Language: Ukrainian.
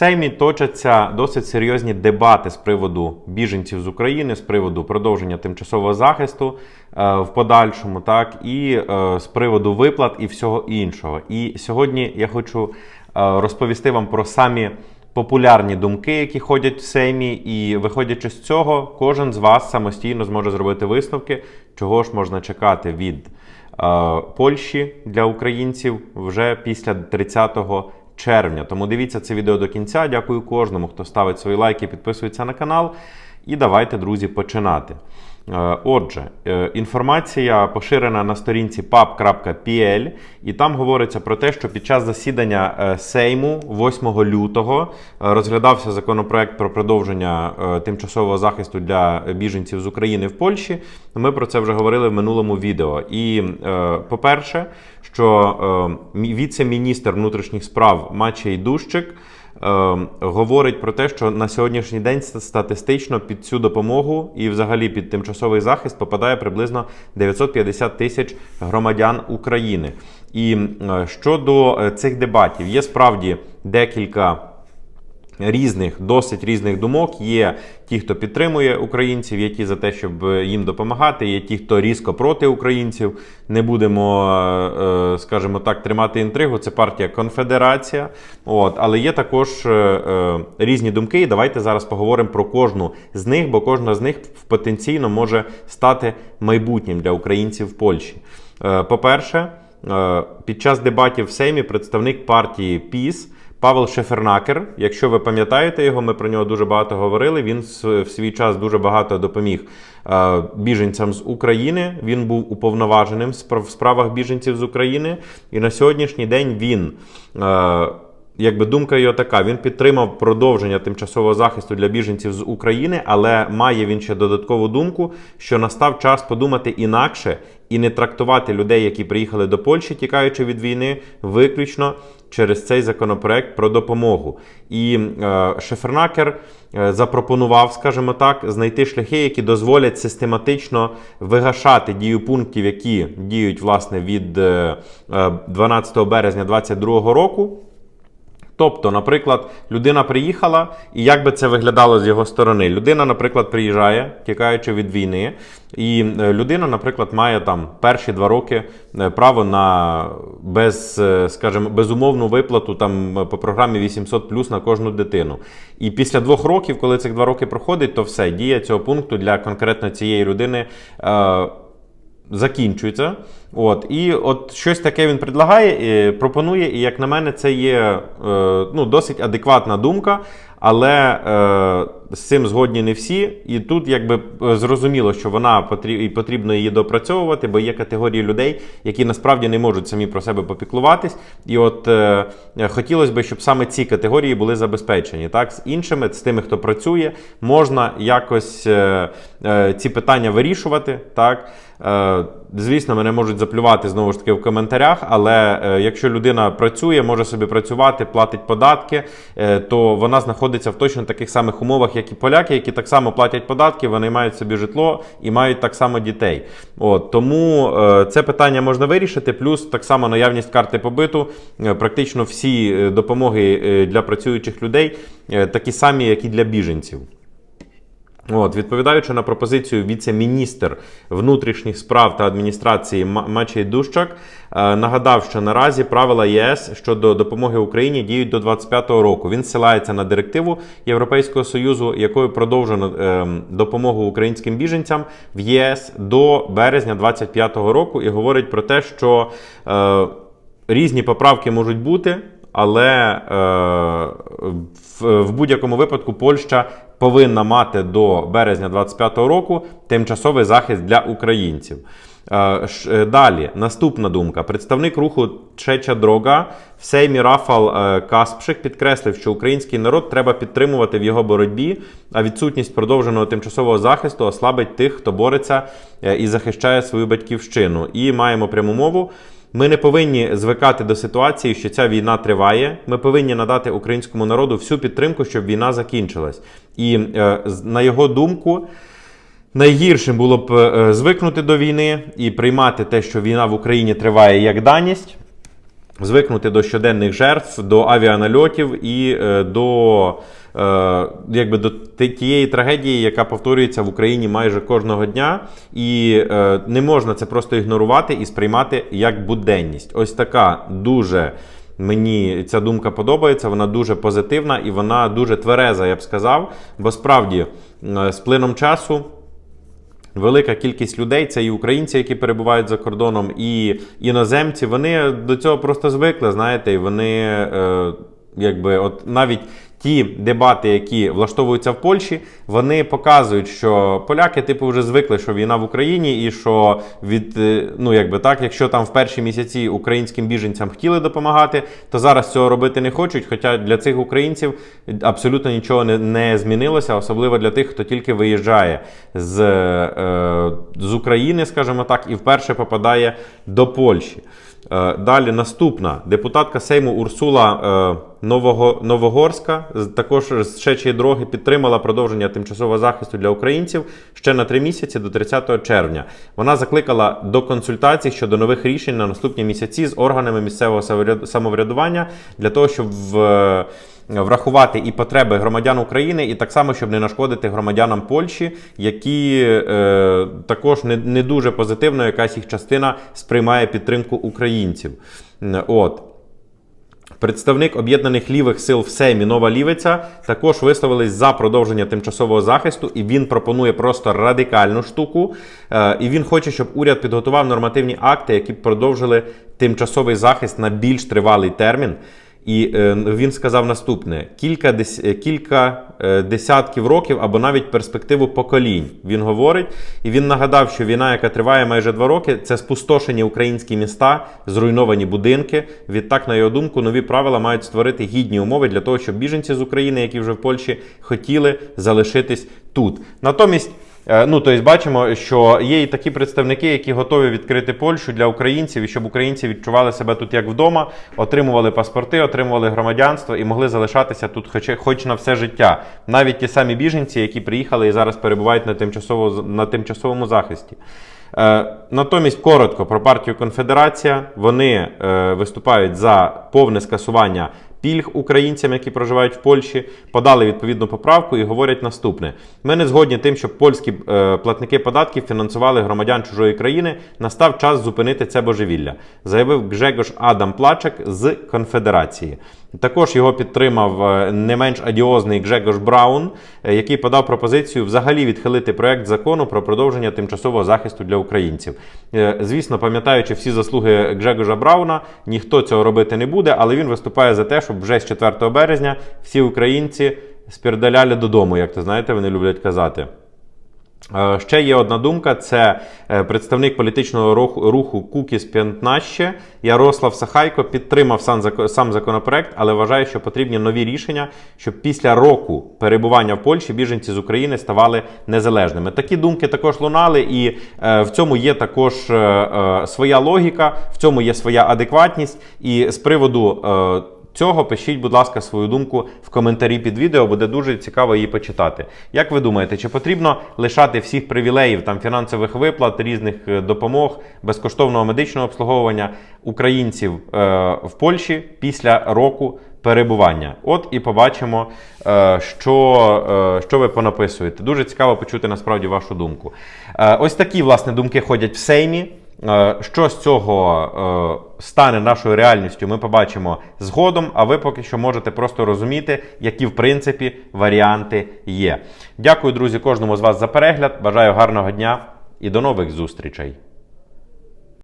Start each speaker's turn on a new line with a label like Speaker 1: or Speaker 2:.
Speaker 1: Сеймі точаться досить серйозні дебати з приводу біженців з України, з приводу продовження тимчасового захисту е, в подальшому, так і е, з приводу виплат і всього іншого. І сьогодні я хочу е, розповісти вам про самі популярні думки, які ходять в Сеймі, і виходячи з цього, кожен з вас самостійно зможе зробити висновки, чого ж можна чекати від е, Польщі для українців вже після 30 червня. Тому дивіться це відео до кінця. Дякую кожному, хто ставить свої лайки, підписується на канал. І давайте, друзі, починати. Е, Отже, е, інформація поширена на сторінці pub.pl, і там говориться про те, що під час засідання е, Сейму 8 лютого розглядався законопроект про продовження тимчасового захисту для біженців з України в Польщі. Ми про це вже говорили в минулому відео. І, по-перше, що віце-міністр внутрішніх справ Мачей Дущик говорить про те, що на сьогоднішній день статистично під цю допомогу і взагалі під тимчасовий захист попадає приблизно 950 тисяч громадян України. І е, щодо е, цих дебатів, є справді декілька. Різних, досить різних думок. Є ті, хто підтримує українців, є ті за те, щоб їм допомагати, є ті, хто різко проти українців. Не будемо, е, е, скажімо так, тримати інтригу. Це партія Конфедерація. От, але є також е, різні думки. І давайте зараз поговоримо про кожну з них, бо кожна з них потенційно може стати майбутнім для українців в Польщі. По-перше, під час дебатів в Сеймі представник партії ПІС. Павел Шефернакер, якщо ви пам'ятаєте його, ми про нього дуже багато говорили. Він в свій час дуже багато допоміг е, біженцям з України. Він був уповноваженим в справах біженців з України. І на сьогоднішній день він. Е, Якби думка його така, він підтримав продовження тимчасового захисту для біженців з України, але має він ще додаткову думку, що настав час подумати інакше і не трактувати людей, які приїхали до Польщі, тікаючи від війни, виключно через цей законопроект про допомогу. І е, Шефернакер е, запропонував, скажімо так, знайти шляхи, які дозволять систематично вигашати дію пунктів, які діють власне від е, е, 12 березня 2022 року. Тобто, наприклад, людина приїхала, і як би це виглядало з його сторони? Людина, наприклад, приїжджає, тікаючи від війни, і е, людина, наприклад, має там перші два роки е, право на без, е, скажімо, безумовну виплату там по програмі 800 на кожну дитину. І після двох років, коли цих два роки проходить, то все дія цього пункту для конкретно цієї людини. Закінчується. От, і от щось таке він предлагає, е, пропонує, і як на мене, це є е, ну, досить адекватна думка, але е, з цим згодні не всі. І тут якби е, зрозуміло, що вона потріб, і потрібно її допрацьовувати, бо є категорії людей, які насправді не можуть самі про себе попіклуватись. І от е, хотілося б, щоб саме ці категорії були забезпечені. Так, з іншими, з тими, хто працює, можна якось е, е, ці питання вирішувати. Так. Е, Звісно, мене можуть заплювати знову ж таки в коментарях, але е, якщо людина працює, може собі працювати, платить податки, е, то вона знаходиться в точно таких самих умовах, як і поляки, які так само платять податки, вони мають собі житло і мають так само дітей. От, тому е, це питання можна вирішити. Плюс так само наявність карти побиту, е, практично всі е, допомоги е, для працюючих людей е, такі самі, як і для біженців. От, відповідаючи на пропозицію віце-міністр внутрішніх справ та адміністрації Мачей Дущак, е, нагадав, що наразі правила ЄС щодо допомоги Україні діють до 2025 року. Він ссилається на директиву Європейського союзу, якою продовжено е, допомогу українським біженцям в єС до березня 2025 року, і говорить про те, що е, різні поправки можуть бути. Але е, в, в будь-якому випадку Польща повинна мати до березня 2025 року тимчасовий захист для українців. Е, е, Далі, наступна думка. Представник руху Чеча Дрога в Сеймі Рафал е, Каспшик підкреслив, що український народ треба підтримувати в його боротьбі, а відсутність продовженого тимчасового захисту ослабить тих, хто бореться і захищає свою батьківщину. І маємо пряму мову. Ми не повинні звикати до ситуації, що ця війна триває. Ми повинні надати українському народу всю підтримку, щоб війна закінчилась. І е, на його думку, найгіршим було б е, звикнути до війни і приймати те, що війна в Україні триває як даність. звикнути до щоденних жертв, до авіанальотів і е, до, якби, до тієї трагедії, яка повторюється в Україні майже кожного дня. І е, не можна це просто ігнорувати і сприймати як буденність. Ось така дуже. Мені ця думка подобається, вона дуже позитивна і вона дуже твереза, я б сказав. Бо справді е, з плином часу Велика кількість людей, це і українці, які перебувають за кордоном, і іноземці, вони до цього просто звикли, знаєте, і вони е, якби от навіть. Ті дебати, які влаштовуються в Польщі, вони показують, що поляки, типу, вже звикли, що війна в Україні, і що від е, ну якби так, якщо там в перші місяці українським біженцям хотіли допомагати, то зараз цього робити не хочуть. Хоча для цих українців абсолютно нічого не, не змінилося, особливо для тих, хто тільки виїжджає з, е, з України, скажімо так, і вперше попадає до Польщі. Е, Далі наступна депутатка Сейму Урсула е, Нового, Новогорська, також з Шечої дороги, підтримала продовження тимчасового захисту для українців ще на три місяці до 30 червня. Вона закликала до консультацій щодо нових рішень на наступні місяці з органами місцевого самовряд- самоврядування для того, щоб в. Врахувати і потреби громадян України, і так само, щоб не нашкодити громадянам Польщі, які е, також не, не дуже позитивно, якась їх частина сприймає підтримку українців. От. Представник об'єднаних лівих сил в Сеймі Нова Лівиця також висловились за продовження тимчасового захисту, і він пропонує просто радикальну штуку. Е, І він хоче, щоб уряд підготував нормативні акти, які б продовжили тимчасовий захист на більш тривалий термін. І е, він сказав наступне: кілька, е, кілька е, десятків років або навіть перспективу поколінь. Він говорить, і він нагадав, що війна, яка триває майже два роки, це спустошені українські міста, зруйновані будинки. Відтак, на його думку, нові правила мають створити гідні умови для того, щоб біженці з України, які вже в Польщі, хотіли залишитись тут. Натомість. Е, Ну, тобто бачимо, що є і такі представники, які готові відкрити Польщу для українців, і щоб українці відчували себе тут як вдома, отримували паспорти, отримували громадянство і могли залишатися тут, хоч, хоч на все життя. Навіть ті самі біженці, які приїхали і зараз перебувають на, тимчасово, на тимчасовому захисті. Е, натомість коротко про партію Конфедерація. Вони е, виступають за повне скасування пільг українцям, які проживають в Польщі, подали відповідну поправку і говорять наступне: ми не згодні тим, щоб польські е, платники податків фінансували громадян чужої країни. Настав час зупинити це божевілля, заявив Гжегош Адам Плачек з Конфедерації. Також його підтримав е, не менш адіозний Гжегош Браун, е, який подав пропозицію взагалі відхилити проект закону про продовження тимчасового захисту для українців. Е, Звісно, пам'ятаючи всі заслуги Гжегожа Брауна, ніхто цього робити не буде, але він виступає за те, щоб вже з 4 березня всі українці спірдаляли додому, як то знаєте, вони люблять казати. Е, Ще є одна думка: це е, представник політичного руху, Кукіс 15 Ярослав Сахайко підтримав сам, зако- сам законопроект, але вважає, що потрібні нові рішення, щоб після року перебування в Польщі біженці з України ставали незалежними. Такі думки також лунали, і е, в цьому є також своя логіка, в цьому є своя адекватність. І з приводу. Цього пишіть, будь ласка, свою думку в коментарі під відео, буде дуже цікаво її почитати. Як ви думаєте, чи потрібно лишати всіх привілеїв, там фінансових виплат, різних е, допомог, безкоштовного медичного обслуговування українців е, в Польщі після року перебування? От і побачимо, е, що, е, що ви понаписуєте. Дуже цікаво почути насправді вашу думку. Ось такі власне думки ходять в Сеймі. Е, Що з цього е, стане нашою реальністю, ми побачимо згодом. А ви поки що можете просто розуміти, які в принципі варіанти є. Дякую, друзі, кожному з вас за перегляд. Бажаю гарного дня і до нових зустрічей.